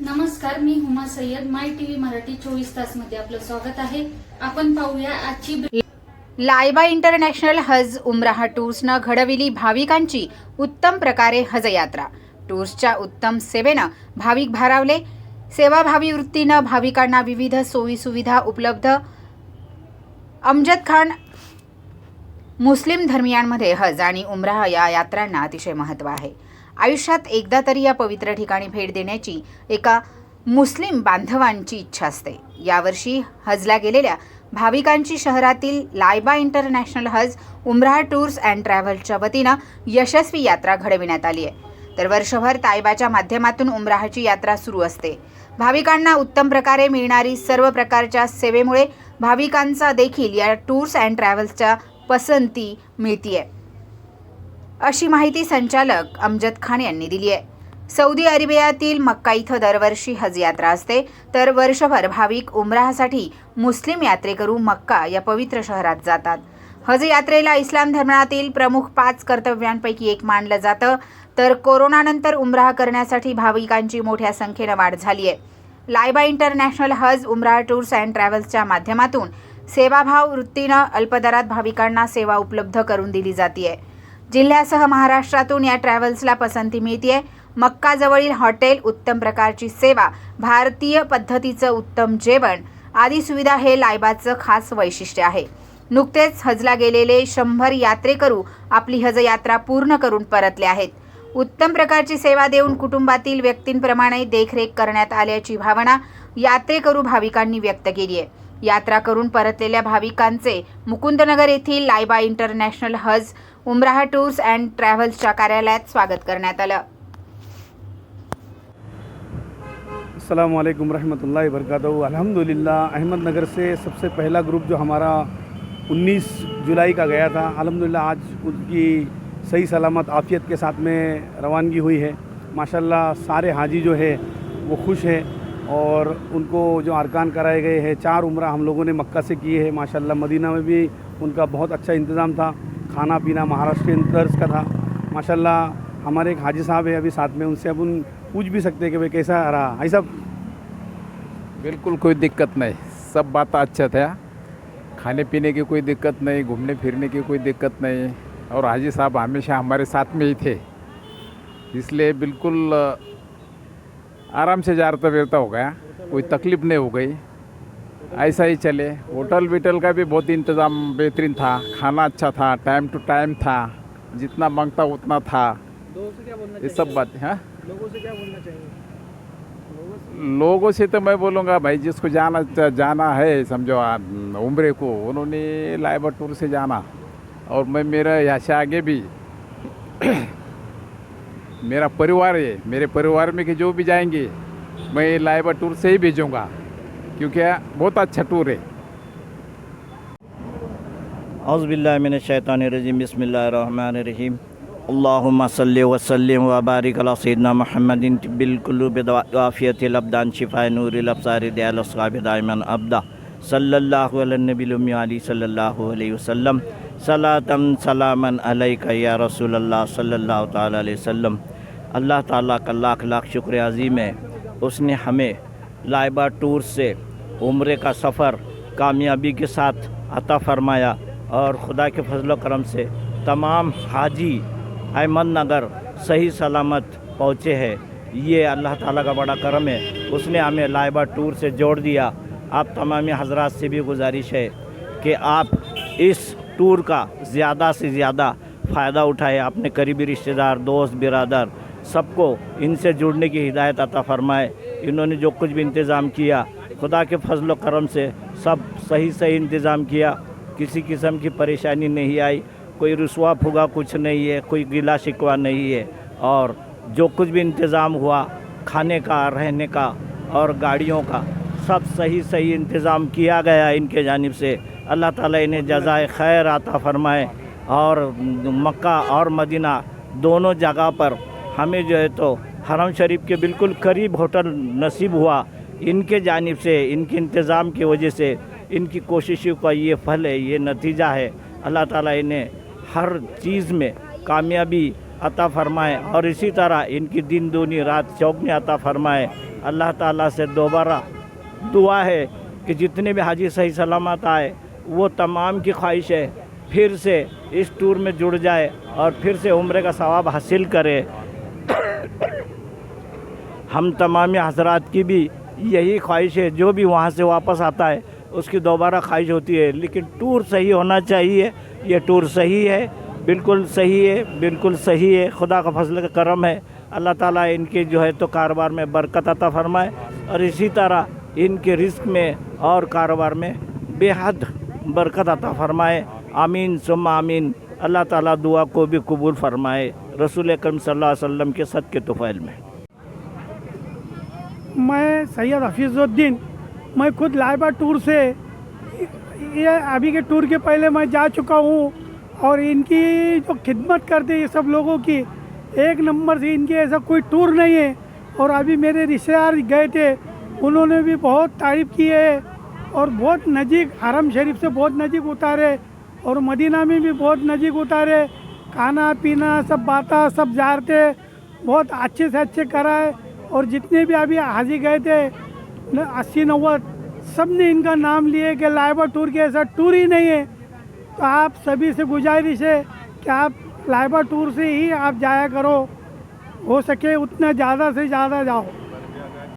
नमस्कार मी Huma Sayyad. My TV Marathi चोवीस तासमध्ये आपलं स्वागत आहे. आपण पाहूया आजची लायबा इंटरनॅशनल हज उमराह टूर्सनं घडविली भाविकांची उत्तम प्रकारे हज यात्रा टूर्सच्या उत्तम सेवेनं भाविक भारावले. सेवाभावी वृत्तीनं भाविकांना विविध सोयी सुविधा उपलब्ध. अमजद खान मुस्लिम धर्मियांमध्ये हज आणि उमराह या यात्रांना अतिशय महत्त्व आहे. आयुष्यात एकदा तरी या पवित्र ठिकाणी भेट देण्याची एका मुस्लिम बांधवांची इच्छा असते. यावर्षी हजला गेलेल्या भाविकांची शहरातील लायबा इंटरनॅशनल हज उमराह टूर्स अँड ट्रॅव्हल्सच्या वतीनं यशस्वी यात्रा घडविण्यात आली आहे. तर वर्षभर तायबाच्या माध्यमातून उमराहची यात्रा सुरू असते. भाविकांना उत्तम प्रकारे मिळणारी सर्व प्रकारच्या सेवेमुळे भाविकांचा देखील या टूर्स अँड ट्रॅव्हल्सच्या पसंती मिळतीये. अशी माहिती संचालक अमजद खान यांनी दिली आहे. सौदी अरेबियातील मक्का इथं दरवर्षी हज यात्रा असते. तर वर्षभर भाविक उमराहसाठी मुस्लिम यात्रेकरू मक्का या पवित्र शहरात जातात. हज यात्रेला इस्लाम धर्मातील प्रमुख पाच कर्तव्यांपैकी एक मानलं जातं. तर कोरोनानंतर उमराह करण्यासाठी भाविकांची मोठ्या संख्येनं वाढ झाली आहे. लायबा इंटरनॅशनल हज उमराह टूर्स अँड ट्रॅव्हल्सच्या माध्यमातून सेवाभाव वृत्तीनं अल्पदरात भाविकांना सेवा उपलब्ध करून दिली जाते जिल्ह्यासह महाराष्ट्रातून या ट्रॅव्हल्सला पसंती मिळतीये. मक्काजवळील हॉटेल उत्तम प्रकारची सेवा भारतीय पद्धतीचं उत्तम जेवण आदी सुविधा हे लायबाचं खास वैशिष्ट्य आहे. नुकतेच हजला गेलेले शंभर यात्रेकरू आपली हज यात्रा पूर्ण करून परतले आहेत. उत्तम प्रकारची सेवा देऊन कुटुंबातील व्यक्तींप्रमाणे देखरेख करण्यात आल्याची भावना यात्रेकरू भाविकांनी व्यक्त केली आहे. यात्रा करून परतलेल्या भाविकांचे मुकुंदनगर येथील लायबा इंटरनॅशनल हज उमराह टूर्स अँड ट्रॅव्हल्सच्या कार्यालयात स्वागत करण्यात आलं. अल्लाम रहमतुल्लाहि वरकatuh अल्हम्दुलिल्लाह अहमदनगर से सबसे पहला ग्रुप जो हमारा 19 जुलाई का गया था, अल्हम्दुलिल्लाह आज उनकी सही सलामत आफियत के साथ में रवानगी हुई है। माशाल्लाह सारे हाजी जो है, वो खुश हैं और उनको जो अरकान कराए गए हैं, चार उम्र हम लोगों ने मक्का से किए हैं, माशाल्लाह मदीना में भी उनका बहुत अच्छा इंतज़ाम था। खाना पीना महाराष्ट्रियन तर्ज का था। माशाल्लाह, हमारे एक हाजी साहब है अभी साथ में, उनसे अब उन पूछ भी सकते हैं कि भाई कैसा रहा। भाई साहब। बिल्कुल कोई दिक्कत नहीं, सब बात अच्छा था। खाने पीने की कोई दिक्कत नहीं, घूमने फिरने की कोई दिक्कत नहीं, और हाजी साहब हमेशा हमारे साथ में ही थे। इसलिए बिल्कुल, आराम से जारता वेरता हो गया, कोई तकलीफ़ नहीं हो गई। ऐसा ही चले। होटल विटल का भी बहुत इंतज़ाम बेहतरीन था। खाना अच्छा था टाइम टू टाइम था। जितना माँगता उतना था। ये सब बात हाँ? लोगों से क्या बोलना चाहिए? लोगों से? तो मैं बोलूँगा भाई जिसको जाना जाना है समझो उम्र को उन्होंने लाइबा टूर से जाना। और मैं मेरा यहाँ से आगे भी मेरा परिवार है मेरे परिवार में के जो भी जाएँगे मैं लाइबा टूर से ही भेजूँगा। क्योंकि बहुत अच्छा टूर है। अज़बिल्लाशैतानरजीम बसमीम अल्लाहुम्मा सल्लि व सल्लिम व बारिक अला सय्यिदना मुहम्मदिन बिलकुलूब आफियतिल अब्दान शिफाए नूरिल अब्सार दयाल अस्हाब दाइमन अब्दा सल्लल्लाहु अलैहि वसल्लम सलातम सलामन अलैका या रसूल सल्लल्लाहु ताला अल्लाह ताला का लाख लाख शुक्र अज़ीम है उसने हमें लाइबा टूर से उम्र का सफ़र कामयाबी के साथ अता फरमाया और खुदा के फजल करम से तमाम हाजी अहमद नगर सही सलामत पहुँचे हैं। ये अल्लाह ताला का बड़ा करम है। उसने हमें लाइबा टूर से जोड़ दिया। आप तमाम हजरात से भी गुजारिश है कि आप इस टूर का ज़्यादा से ज़्यादा फ़ायदा उठाए। अपने करीबी रिश्तेदार, दोस्त, बिरादर सबको इनसे जुड़ने की हिदायत अता फरमाए। इन्होंने जो कुछ भी इंतज़ाम किया, खुदा के फजल करम से सब सही सही इंतज़ाम किया। किसी किस्म की परेशानी नहीं आई। कोई रसुआ फुगा कुछ नहीं है, कोई गिला शिकवा नहीं है। और जो कुछ भी इंतज़ाम हुआ, खाने का, रहने का और गाड़ियों का, सब सही सही इंतज़ाम किया गया इनके जानिब से। अल्लाह ताला इन्हें जजाय खैर आता फरमाए। और मक्का और मदीना दोनों जगह पर हमें जो है तो हरम शरीफ के बिल्कुल करीब होटल नसीब हुआ। इनके जानिब से, इनके इंतज़ाम की वजह से, इनकी कोशिशों का ये फल है, ये नतीजा है। अल्लाह ताला इन्हें हर चीज़ में कामयाबी अता फरमाए और इसी तरह इनकी दिन दूनी रात चौगनी अता फरमाए। अल्लाह ताला से दोबारा दुआ है कि जितने भी हाजी सही सलामत आए, वो तमाम की ख्वाहिश है, फिर से इस टूर में जुड़ जाए और फिर से उम्र का सवाब हासिल करे। हम तमाम हजरात की भी यही ख्वाहिश है, जो भी वहाँ से वापस आता है, उसकी दोबारा ख्वाहिश होती है। लेकिन टूर सही होना चाहिए, ये टूर सही है, बिल्कुल सही है, बिल्कुल सही है, खुदा का फजल का करम है। अल्लाह ताला इनके जो है तो कारोबार में बरकत अता फरमाए, और इसी तरह इनके रिस्क में और कारोबार में बेहद बरकत अता फरमाए। आमीन सुम आमीन। अल्लाह ताला दुआ को भी कबूल फरमाए, रसूल अकरम सल्लल्लाहु अलैहि वसल्लम के सद के तुफ़ैल में। मैं सैयद हफीज़ुद्दीन, मैं खुद लाइबा टूर से, ये अभी के टूर के पहले मैं जा चुका हूँ और इनकी जो खिदमत करते ये सब लोगों की, एक नंबर से इनके ऐसा कोई टूर नहीं है। और अभी मेरे रिश्तेदार गए थे, उन्होंने भी बहुत तारीफ़ की है और बहुत नज़दीक हरम शरीफ से बहुत नज़दीक उतारे और मदीना में भी बहुत नज़दीक उतारे। खाना पीना सब बाता सब जारते, बहुत अच्छे से अच्छे कराए। और जितने भी अभी हाजी गए थे अस्सी, नव्वद सबने इनका नाम लिए कि लाइबा टूर के ऐसा टूर ही नहीं है। तो आप सभी से गुजारिश है कि आप लाइबा टूर से ही आप जाया करो। हो सके उतना ज़्यादा से ज़्यादा जाओ।